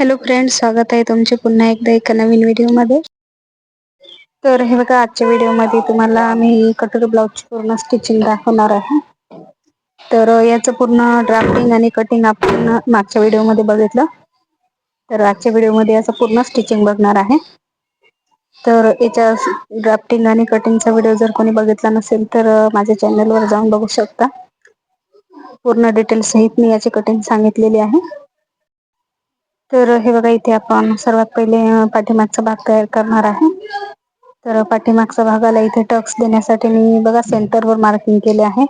Hello friend स्वागत आहे तुमचे पुन्हा एकदा एका नवीन व्हिडिओमध्ये तर हे बघा आजच्या व्हिडिओमध्ये तुम्हाला आम्ही कटोरी ब्लाऊजची पूर्ण स्टिचिंग दाखवणार आहे. तर याचं पूर्ण ड्राफ्टिंग आणि कटिंग आपण मागच्या व्हिडिओमध्ये बघितलं. तर आजच्या व्हिडिओमध्ये असं पूर्ण स्टिचिंग बघणार आहे. तर याच्या ड्राफ्टिंग आणि कटिंगचा व्हिडिओ जर कोणी बघितला नसेल तर माझ्या चॅनलवर जाऊन बघू शकता. पूर्ण डिटेल्स सहित मी याची कटिंग सांगितलेली आहे. तर हे बघा इथे आपण सर्वात पहिले पाठीमागचा भाग तयार करणार आहे. तर पाठीमागच्या भागाला इथे टक्स देण्यासाठी मी बघा सेंटरवर मार्किंग केले आहे.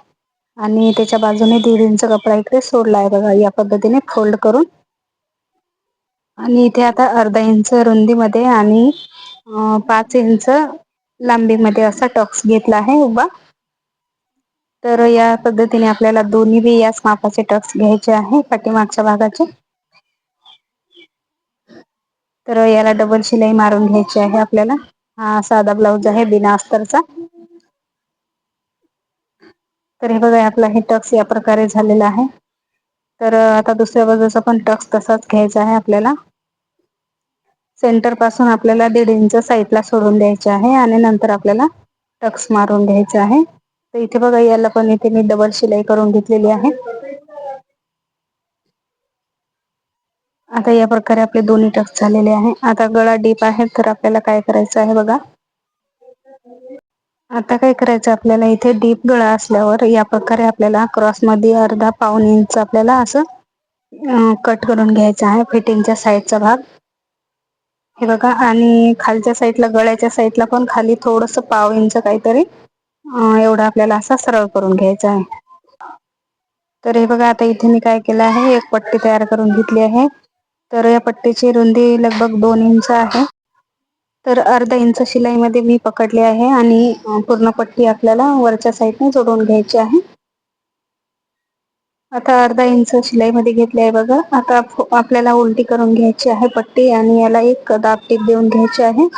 आणि त्याच्या बाजूने दीड इंच कपडा इकडे सोडला आहे बघा या पद्धतीने फोल्ड करून. आणि इथे आता अर्धा इंच रुंदीमध्ये आणि पाच इंच लांबीमध्ये असा टक्स घेतला आहे उभा. तर या पद्धतीने आपल्याला दोन्ही बी याच मापाचे टक्स घ्यायचे आहे पाठीमागच्या भागाचे. तर याला डबल शिलाई मारून घ्यायची आहे आपल्याला. हा साधा ब्लाऊज आहे बिना अस्तरचा. तर हे बघा आपला हे टक्स या प्रकारे झालेला आहे. तर आता दुसऱ्या बाजूचा पण टक्स तसाच घ्यायचा आहे आपल्याला. सेंटरपासून आपल्याला दीड इंच साईडला सोडून द्यायचे आहे आणि नंतर आपल्याला टक्स मारून घ्यायचा आहे. तर इथे बघा याला पण इथे मी डबल शिलाई करून घेतलेली आहे. आता या प्रकारे आपले दोन्ही टक्स झालेले आहे. आता गळा डीप आहे तर आपल्याला काय करायचं आहे बघा. आता काय करायचं आपल्याला इथे डीप गळा असल्यावर या प्रकारे आपल्याला क्रॉसमध्ये अर्धा पाऊन इंच आपल्याला असं कट करून घ्यायचं आहे फिटिंगच्या साईडचा भाग. हे बघा आणि खालच्या साईडला गळ्याच्या साईडला पण खाली थोडस पाव इंच काहीतरी एवढा आपल्याला असा सरळ करून घ्यायचा आहे. तर हे बघा आता इथे मी काय केलं आहे एक पट्टी तयार करून घेतली आहे. तर या पट्टीची रुंदी लगभग दोन इंच आहे. तर अर्धा इंच शिलाईमध्ये मी पकडले आहे आणि पूर्ण पट्टी आपल्याला वरच्या साईडने जोडून घ्यायची आहे. आता अर्धा इंच शिलाईमध्ये घेतली आहे बघा. आता आपल्याला उलटी करून घ्यायची आहे पट्टी आणि याला एक दाब टीप देऊन घ्यायची आहे.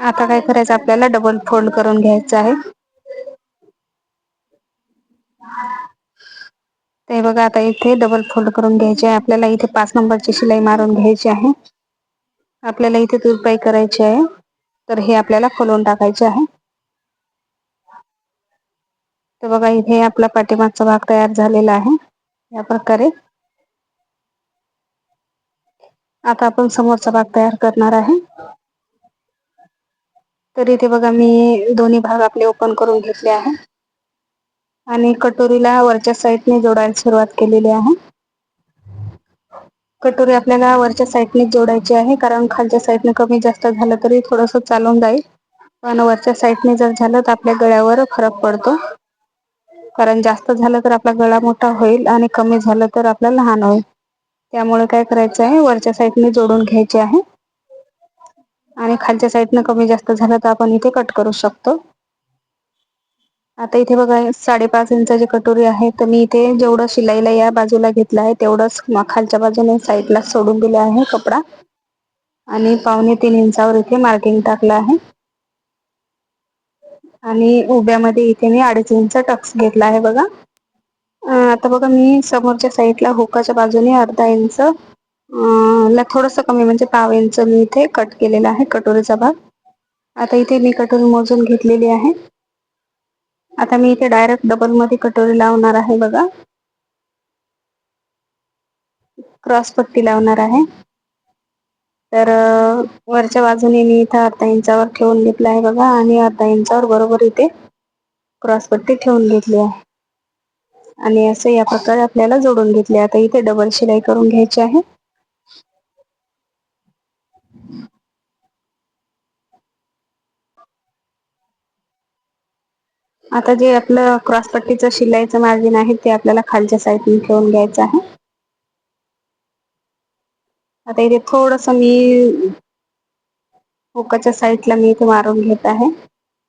आता काय करायचं? आपल्याला डबल फोल्ड करून घ्यायचं आहे. ते बघा आता इथे डबल फोल्ड करून घ्यायचे आहे. आपल्याला इथे पाच नंबरची शिलाई मारून घ्यायची आहे. आपल्याला इथे तुरपाई करायची आहे. तर हे आपल्याला खोलून टाकायचे आहे. तर बघा इथे आपला पाठीमागचा भाग तयार झालेला आहे. या प्रकारे. आता आपण समोरचा भाग तयार करणार आहे. तर इथे बघा मी दोन्ही भाग आपले ओपन करून घेतले आहे. आणि कटोरीला वरच्या साईडने जोडायला सुरुवात केलेली आहे. कटोरी आपल्याला वरच्या साईडने जोडायची आहे कारण खालच्या साईडने कमी जास्त झालं तरी थोडस चालून जाईल. पण वरच्या साईडने जर झालं तर आपल्या गळ्यावर फरक पडतो. कारण जास्त झालं तर आपला गळा मोठा होईल आणि कमी झालं तर आपला लहान होईल. त्यामुळे काय करायचं आहे वरच्या साईडने जोडून घ्यायचे आहे. आणि खालच्या साईडनं कमी जास्त झालं तर आपण इथे कट करू शकतो. आता इथे बघा साडेपाच इंचाची कटोरी आहे. तर मी इथे जेवढं शिलाईला या बाजूला घेतलं आहे तेवढंच खालच्या बाजूने साईडला सोडून दिले आहे कपडा. आणि पावणे तीन इंचावर इथे मार्किंग टाकलं आहे. आणि उभ्यामध्ये इथे मी अडीच इंच टक्स घेतला आहे बघा. आता बघा मी समोरच्या साईडला हुकाच्या बाजूने अर्धा इंच ला थोडस कमी म्हणजे पाव इंच मी इथे कट केलेला आहे कटोरीचा भाग. आता इथे मी कटोरी मोजून घेतलेली आहे. आता मी इथे डायरेक्ट डबलमध्ये कटोरी लावणार आहे बघा. क्रॉस पट्टी लावणार आहे. तर वरच्या बाजूने मी इथं अर्धा इंचावर ठेवून घेतला आहे बघा आणि अर्धा इंचावर बरोबर इथे क्रॉस पट्टी ठेवून घेतली आहे. आणि असं या प्रकारे आपल्याला जोडून घेतले आता इथे डबल शिलाई करून घ्यायची आहे. आता जे आपलं क्रॉसपट्टीच शिलाईचं मार्जिन आहे ते आपल्याला खालच्या साईडने ठेवून घ्यायचं आहे. आता इथे थोडस मी हुकाच्या साईडला मी इथे मारून घेत आहे.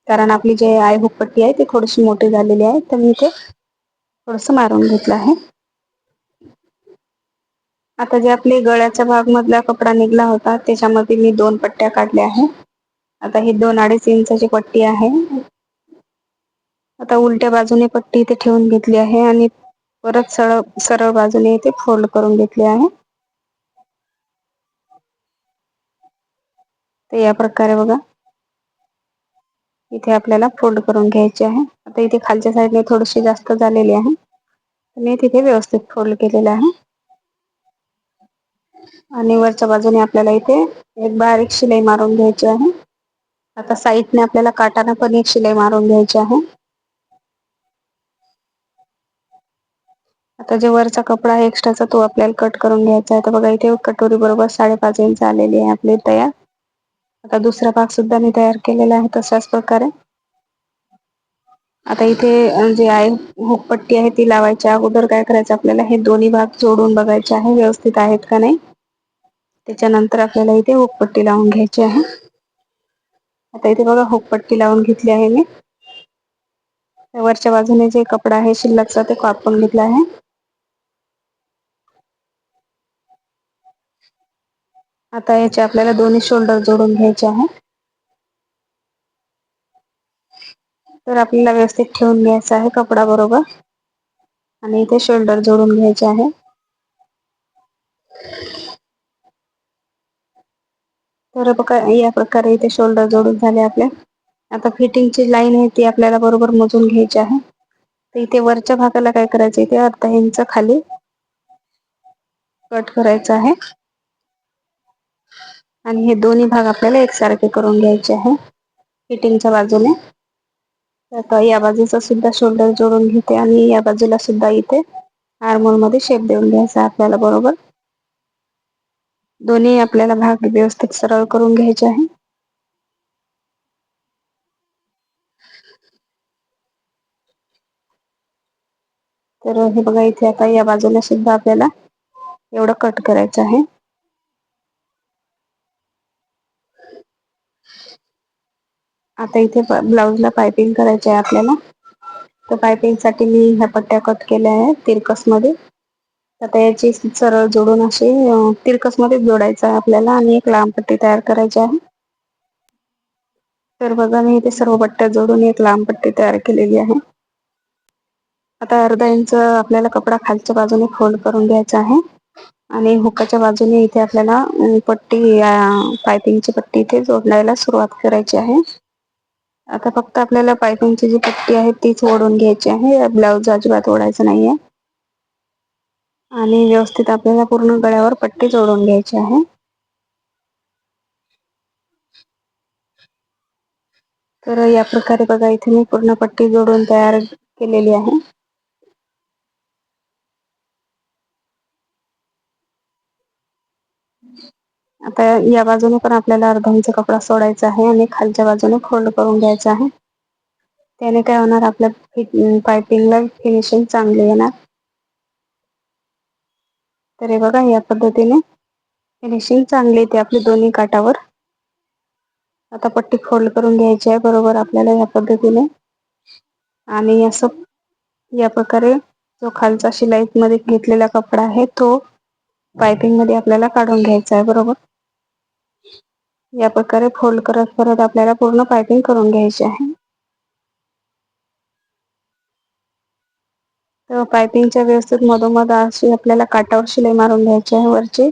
कारण आपली जे आयभुक पट्टी आहे ती थोडीशी मोठी झालेली आहे. तर मी इथे थोडस मारून घेतलं आहे. आता जे आपले गळ्याच्या भाग मधला कपडा निघला होता त्याच्यामध्ये मी दोन पट्ट्या काढल्या आहे आता ही दोन अडीच इंचाची पट्टी आहे. आता उलट्या बाजूने पट्टी इथे ठेवून घेतली आहे आणि परत सरळ सरळ बाजूने इथे फोल्ड करून घेतले आहे. तर या प्रकारे बघा इथे आपल्याला फोल्ड करून घ्यायचे आहे आता इथे खालच्या साईडने थोडीशी जास्त झालेली आहे. मी तिथे व्यवस्थित फोल्ड केलेलं आहे. आणि वरच्या बाजूने आपल्याला इथे एक बारीक शिलाई मारून घ्यायची आहे. आता साईडने आपल्याला काटाने पण एक शिलाई मारून घ्यायची आहे. आता जे वरचा कपडा आहे एक्स्ट्राचा तो आपल्याला कट करून घ्यायचा आहे. तर बघा इथे कटोरी बरोबर साडेपाच इंच आलेली आहे आपली तयार. आता दुसरा भाग सुद्धा मी तयार केलेला आहे तशाच प्रकारे. आता इथे जे आहे हुकपट्टी आहे ती लावायची अगोदर काय करायचं आपल्याला हे दोन्ही भाग जोडून बघायचे आहे. व्यवस्थित आहेत का नाही? त्याच्यानंतर आपल्याला इथे हुकपट्टी लावून घ्यायची आहे. आता इथे बघा हुकपट्टी लावून घेतली आहे मी. वरच्या बाजूने जे कपडा आहे शिल्लकचा ते कापून घेतला आहे. आता याचे आपल्याला दोन्ही शोल्डर जोडून घ्यायचे आहे. तर आपल्याला व्यवस्थित ठेवून घ्यायचं आहे कपडा बरोबर आणि इथे शोल्डर जोडून घ्यायचे आहे. तर बघा या प्रकारे इथे शोल्डर जोडून झाले आपले. आता फिटिंगची लाईन आहे ती आपल्याला बरोबर मोजून घ्यायची आहे. तर इथे वरच्या भागाला काय करायचं? इथे अर्धा इंच खाली कट करायचं आहे. आणि हे दोन्ही भाग आपल्याला एकसारखे करून घ्यायचे आहे. फिटिंगच्या बाजूने. आता या बाजूचा सुद्धा शोल्डर जोडून घेते आणि या बाजूला सुद्धा इथे आरमोलमध्ये शेप देऊन घ्यायचा आपल्याला बरोबर. दोन्ही आपल्याला भाग व्यवस्थित सरळ करून घ्यायचे आहे. तर हे बघा इथे आता या बाजूला सुद्धा आपल्याला एवढं कट करायचं आहे. आता इथे ब्लाऊजला पायपिंग करायचे आहे आपल्याला. तर पायपिंगसाठी मी ह्या पट्ट्या कट केल्या आहेत तिरकसमध्ये आता याची सरळ जोडून असे तिरकसमध्ये जोडायचं आहे आपल्याला आणि एक लांब पट्टी तयार करायची आहे. तर बघा मी इथे सर्व पट्ट्या जोडून एक लांब पट्टी तयार केलेली आहे. आता अर्धा इंच आपल्याला कपडा खालच्या बाजूने फोल्ड करून घ्यायचा आहे. आणि हुकाच्या बाजूने इथे आपल्याला पट्टी पायपिंगची पट्टी इथे जोडण्याला सुरुवात करायची आहे. आता फक्त आपल्याला पायपिंगची जी पट्टी आहे तीच ओढून घ्यायची आहे. ब्लाऊज अजिबात ओढायचं नाहीये. आणि व्यवस्थित आपल्याला पूर्ण गळ्यावर पट्टी जोडून घ्यायची आहे. तर या प्रकारे बघा इथे मी पूर्ण पट्टी जोडून तयार केलेली आहे. आता या बाजूने पण आपल्याला अर्धा इंच कपडा सोडायचा आहे आणि खालच्या बाजूने फोल्ड करून घ्यायचा आहे. त्याने काय होणार? आपल्या फिट पायपिंगला फिनिशिंग चांगली येणार. तर हे बघा या पद्धतीने फिनिशिंग चांगली येते आपली दोन्ही काटावर आता पट्टी फोल्ड करून घ्यायची आहे बरोबर आपल्याला या पद्धतीने. आणि असं या प्रकारे जो खालचा शिलाईत मध्ये घेतलेला कपडा आहे तो पायपिंगमध्ये आपल्याला काढून घ्यायचा आहे बरोबर? या प्रकारे फोल्ड करत परत आपल्याला पूर्ण पायपिंग करून घ्यायची आहे. तर पायपिंगच्या व्यवस्थित मधोमध अशी आपल्याला काटावर शिलाई मारून घ्यायची आहे वरची.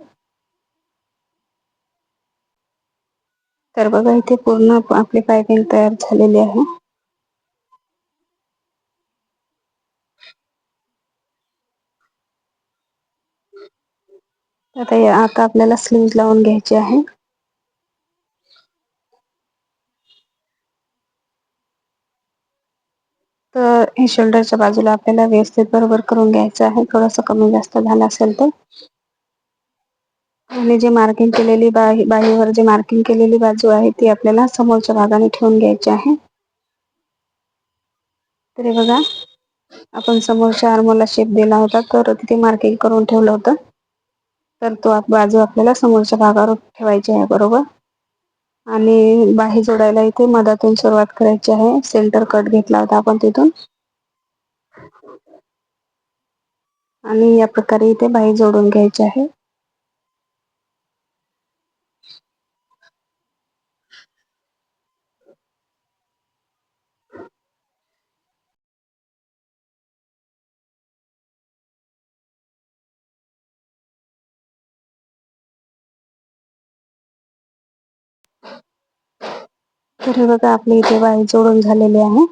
तर बघा इथे पूर्ण आपली पायपिंग तयार झालेली आहे. आता आता आपल्याला स्लीव लावून घ्यायची आहे. तर हे शोल्डरच्या बाजूला आपल्याला व्यवस्थित बरोबर करून घ्यायचं आहे. थोडस कमी जास्त झालं असेल तर. आणि जे मार्किंग केलेली बा बाहीवर जे मार्किंग केलेली बाजू आहे ती आपल्याला समोरच्या भागाने ठेवून घ्यायची आहे. तरी बघा आपण समोरच्या आर्मोला शेप दिला होता तर तिथे मार्किंग करून ठेवलं होतं. तर तो बाजू आपल्याला समोरच्या भागावर ठेवायची आहे बरोबर? आणि बाही जोडायला इथे मधातून सुरुवात करायची आहे. सेंटर कट घेतला होता आपण तिथून. आणि या प्रकारे इथे बाही जोडून घ्यायची आहे. तर हे बघा आपली इथे बाही जोडून झालेली आहे.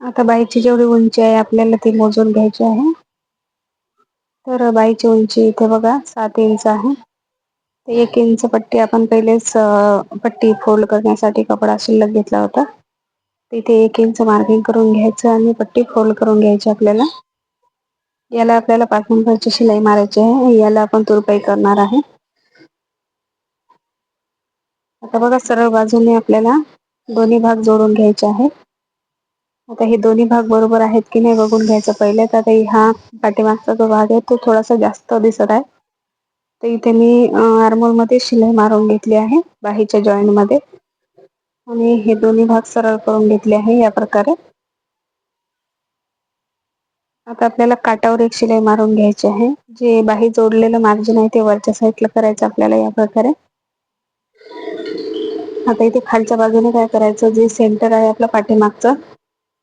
आता बाईची जेवढी उंची आहे आपल्याला ती मोजून घ्यायची आहे. तर बाईची उंची इथे बघा सात इंच आहे. एक इंच पट्टी आपण पहिलेच पट्टी फोल्ड करण्यासाठी कपडा शिल्लक घेतला होता. तिथे एक इंच मार्किंग करून घ्यायचं आणि पट्टी फोल्ड करून घ्यायची आपल्याला. याला आपल्याला पाच नंबरची शिलाई मारायची आहे याला आपण तुरपाई करणार आहे. आता बघा सरळ बाजूने आपल्याला दोन्ही भाग जोडून घ्यायचे आहेत. आता हे दोन्ही भाग बरोबर आहेत की नाही बघून घ्यायचं पहिले तर आता हा पाठीमागचा जो भाग आहे तो थोडासा जास्त दिसत आहे. तर इथे मी आरमोलमध्ये शिलाई मारून घेतली आहे बाहीच्या जॉईंटमध्ये आणि हे दोन्ही भाग सरळ करून घेतले आहे या प्रकारे. आता आपल्याला काटावर एक शिलाई मारून घ्यायची आहे जे बाही जोडलेलं मार्जिन आहे ते वरच्या साईडला करायचं आपल्याला या प्रकारे. आता इथे खालच्या बाजूने काय करायचं जे सेंटर आहे आपलं पाठीमागचं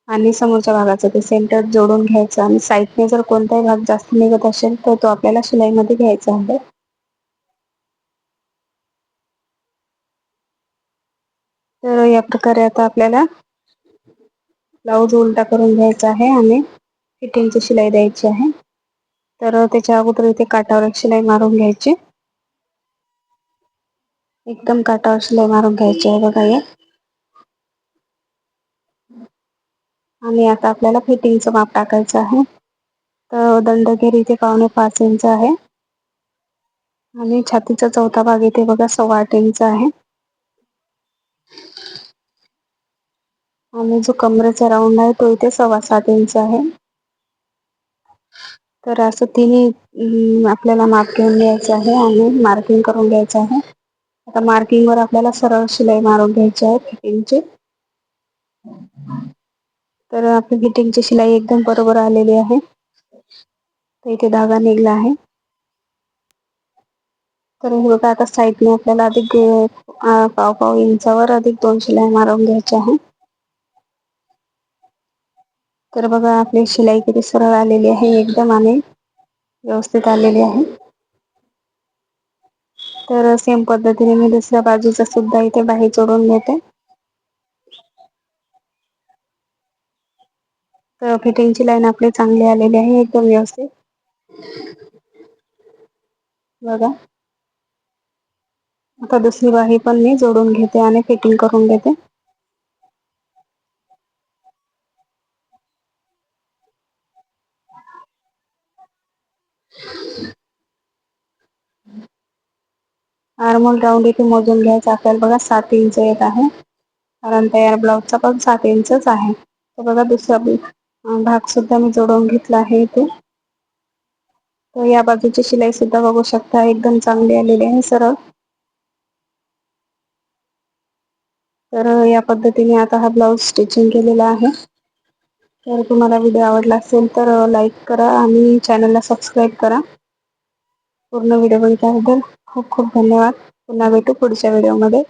आणि समोरच्या भागाचं ते सेंटर जोडून घ्यायचं आणि साईडने जर कोणताही भाग जास्त निघत असेल तर तो आपल्याला शिलाईमध्ये घ्यायचा आहे. तर या प्रकारे आता आपल्याला ब्लाऊज उलटा करून घ्यायचा आहे आणि फिटिंगची शिलाई द्यायची आहे. तर त्याच्या अगोदर इथे काटावर एक शिलाई मारून घ्यायची. एकदम काटावर शिलाई मारून घ्यायची आहे बघा या आणि आता आपल्याला फिटिंगचं माप टाकायचं आहे. तर दंडगेर इथे पावणे पाच इंच आहे. आणि छातीचा चौथा भाग येथे बघा सव्वा आठ इंच आहे. आणि जो कमरेचा राऊंड आहे तो इथे सव्वा सात इंच आहे. तर असं तिन्ही आपल्याला माप घेऊन घ्यायचं आहे आणि मार्किंग करून घ्यायचं आहे. आता मार्किंग वर आपल्याला सरळ शिलाई मारून घ्यायची आहे फिटिंगची. तर आपली फिटिंगची शिलाई एकदम बरोबर आलेली आहे. तर इथे धागा निघला आहे. तर हे बघा आता साईडने आपल्याला अधिक पाव पाव इंचावर अधिक दोन शिलाई मारून घ्यायच्या आहे. तर बघा आपली शिलाई किती सरळ आलेली आहे एकदम आणि व्यवस्थित आलेली आहे. तर सेम पद्धतीने मी दुसऱ्या बाजूचा सुद्धा इथे बाही जोडून घेते. तर फिटिंगची लाईन आपली चांगली आलेली आहे एकदम व्यवस्थित. बघा. आता दुसरी बाही पण मी जोडून घेते आणि फिटिंग करून घेते. नॉर्मल राऊंड इथे मोजून घ्यायचं आपल्याला बघा सात इंच येत आहे. कारण तयार ब्लाउजचा पण सात इंचच आहे. तर बघा दुसरा भाग सुद्धा मी जोडून घेतला आहे इथे. तर या बाजूची शिलाई सुद्धा बघू शकता एकदम चांगली आलेली आहे सरळ. तर या पद्धतीने आता हा ब्लाऊज स्टिचिंग केलेला आहे. तर तुम्हाला व्हिडिओ आवडला असेल तर लाईक करा आणि चॅनलला सबस्क्राईब करा. पूर्ण व्हिडिओ बघितल्याबद्दल खूप खूप धन्यवाद पुन्हा भेटू पुढच्या व्हिडिओमध्ये.